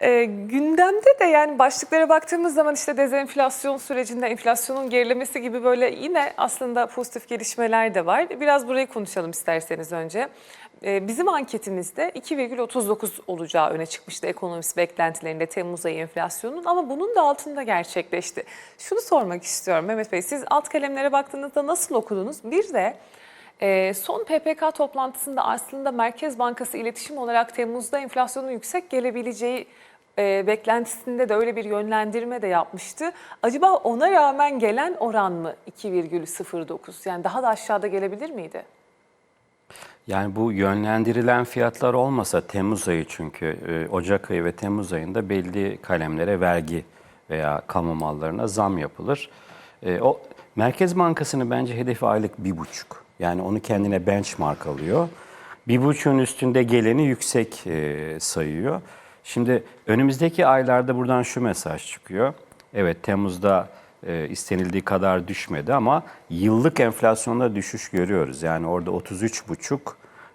E, gündemde de yani başlıklara baktığımız zaman işte dezenflasyon sürecinde enflasyonun gerilemesi gibi böyle yine aslında pozitif gelişmeler de var. Biraz burayı konuşalım isterseniz önce. E, bizim anketimizde 2,39 olacağı öne çıkmıştı ekonomist beklentilerinde Temmuz ayı enflasyonun ama bunun da altında gerçekleşti. Şunu sormak istiyorum Mehmet Bey siz alt kalemlere baktığınızda nasıl okudunuz? Bir de e, son PPK toplantısında aslında Merkez Bankası iletişim olarak Temmuz'da enflasyonun yüksek gelebileceği e, beklentisinde de öyle bir yönlendirme de yapmıştı. Acaba ona rağmen gelen oran mı 2,09? Yani daha da aşağıda gelebilir miydi? Yani bu yönlendirilen fiyatlar olmasa Temmuz ayı çünkü e, Ocak ayı ve Temmuz ayında belli kalemlere vergi veya kamu mallarına zam yapılır. E, o Merkez Bankası'nın bence hedefi aylık bir buçuk. Yani onu kendine benchmark alıyor. Bir buçuğun üstünde geleni yüksek e, sayıyor. Şimdi önümüzdeki aylarda buradan şu mesaj çıkıyor. Evet Temmuz'da e, istenildiği kadar düşmedi ama yıllık enflasyonda düşüş görüyoruz. Yani orada 33,5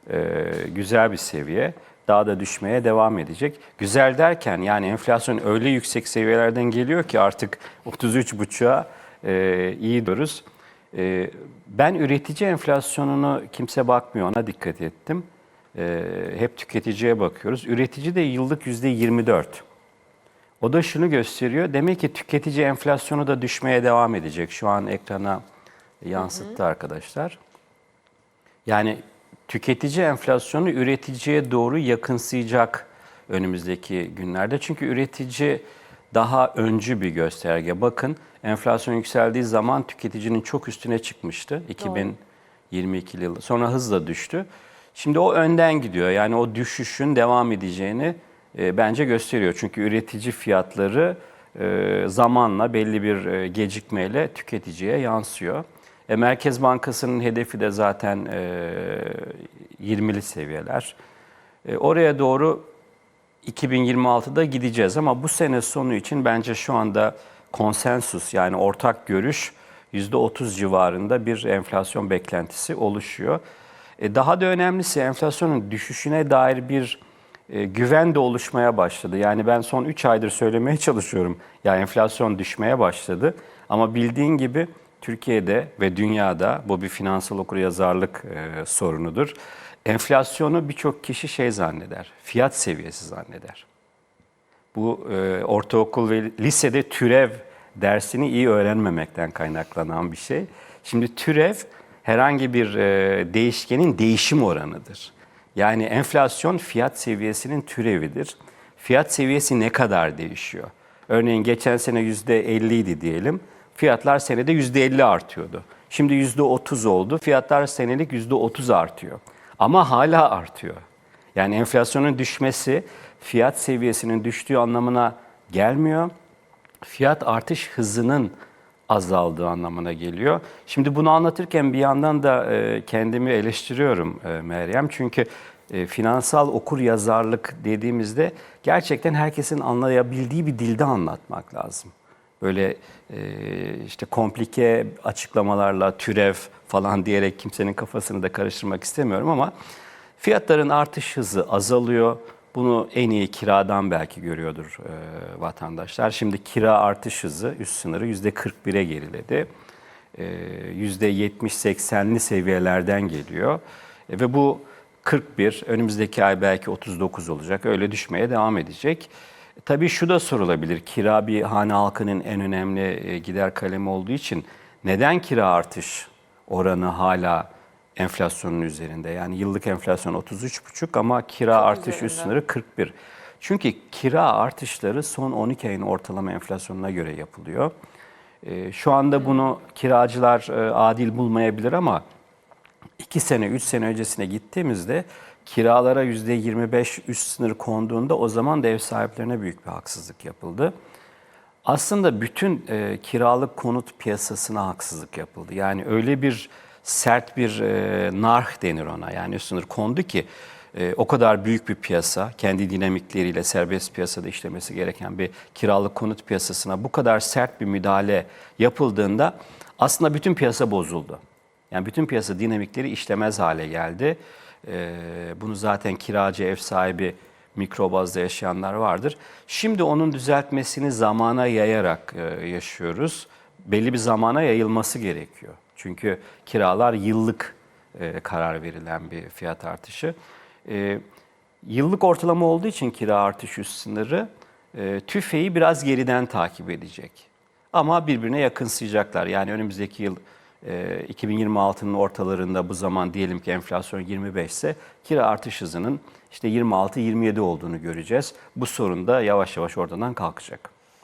e, güzel bir seviye. Daha da düşmeye devam edecek. Güzel derken yani enflasyon öyle yüksek seviyelerden geliyor ki artık 33,5'a e, iyi diyoruz. E, ben üretici enflasyonunu kimse bakmıyor ona dikkat ettim. E, hep tüketiciye bakıyoruz. Üretici de yıllık %24. O da şunu gösteriyor. Demek ki tüketici enflasyonu da düşmeye devam edecek. Şu an ekrana yansıttı arkadaşlar. Yani tüketici enflasyonu üreticiye doğru yakınsayacak önümüzdeki günlerde. Çünkü üretici daha öncü bir gösterge. Bakın enflasyon yükseldiği zaman tüketicinin çok üstüne çıkmıştı. 2022 yılı. Sonra hızla düştü. Şimdi o önden gidiyor. Yani o düşüşün devam edeceğini e, bence gösteriyor. Çünkü üretici fiyatları e, zamanla belli bir e, gecikmeyle tüketiciye yansıyor. E, Merkez Bankası'nın hedefi de zaten e, 20'li seviyeler. E, oraya doğru 2026'da gideceğiz ama bu sene sonu için bence şu anda konsensus yani ortak görüş %30 civarında bir enflasyon beklentisi oluşuyor. E, daha da önemlisi enflasyonun düşüşüne dair bir e, güven de oluşmaya başladı. Yani ben son 3 aydır söylemeye çalışıyorum. Ya enflasyon düşmeye başladı. Ama bildiğin gibi Türkiye'de ve dünyada bu bir finansal okuryazarlık e, sorunudur. Enflasyonu birçok kişi şey zanneder, fiyat seviyesi zanneder. Bu e, ortaokul ve lisede türev dersini iyi öğrenmemekten kaynaklanan bir şey. Şimdi türev herhangi bir e, değişkenin değişim oranıdır. Yani enflasyon fiyat seviyesinin türevidir. Fiyat seviyesi ne kadar değişiyor? Örneğin geçen sene %50 idi diyelim. Fiyatlar senede %50 artıyordu. Şimdi %30 oldu. Fiyatlar senelik %30 artıyor. Ama hala artıyor. Yani enflasyonun düşmesi fiyat seviyesinin düştüğü anlamına gelmiyor. Fiyat artış hızının azaldığı anlamına geliyor. Şimdi bunu anlatırken bir yandan da e, kendimi eleştiriyorum e, Meryem. Çünkü e, finansal okur yazarlık dediğimizde gerçekten herkesin anlayabildiği bir dilde anlatmak lazım. Böyle işte komplike açıklamalarla türev falan diyerek kimsenin kafasını da karıştırmak istemiyorum ama fiyatların artış hızı azalıyor. Bunu en iyi kiradan belki görüyordur e, vatandaşlar. Şimdi kira artış hızı üst sınırı %41'e geriledi. E, %70-80'li seviyelerden geliyor. E, ve bu 41, önümüzdeki ay belki 39 olacak. Öyle düşmeye devam edecek. E, tabii şu da sorulabilir. Kira bir hane halkının en önemli e, gider kalemi olduğu için neden kira artış oranı hala enflasyonun üzerinde? Yani yıllık enflasyon 33,5 ama kira Çok artış üzerinde. üst sınırı 41. Çünkü kira artışları son 12 ayın ortalama enflasyonuna göre yapılıyor. E, Şu anda bunu kiracılar e, adil bulmayabilir ama 2 sene, 3 sene öncesine gittiğimizde kiralara %25 üst sınır konduğunda o zaman da ev sahiplerine büyük bir haksızlık yapıldı. Aslında bütün e, kiralık konut piyasasına haksızlık yapıldı. Yani öyle bir sert bir e, narh denir ona. Yani üst sınır kondu ki e, o kadar büyük bir piyasa, kendi dinamikleriyle serbest piyasada işlemesi gereken bir kiralık konut piyasasına bu kadar sert bir müdahale yapıldığında aslında bütün piyasa bozuldu. Yani bütün piyasa dinamikleri işlemez hale geldi. Ee, bunu zaten kiracı ev sahibi mikro bazda yaşayanlar vardır. Şimdi onun düzeltmesini zamana yayarak e, yaşıyoruz. Belli bir zamana yayılması gerekiyor. Çünkü kiralar yıllık e, karar verilen bir fiyat artışı. E, yıllık ortalama olduğu için kira artış üst sınırı e, tüfeği biraz geriden takip edecek. Ama birbirine yakınsayacaklar. Yani önümüzdeki yıl e, 2026'nın ortalarında bu zaman diyelim ki enflasyon 25 ise kira artış hızının işte 26-27 olduğunu göreceğiz. Bu sorun da yavaş yavaş oradan kalkacak.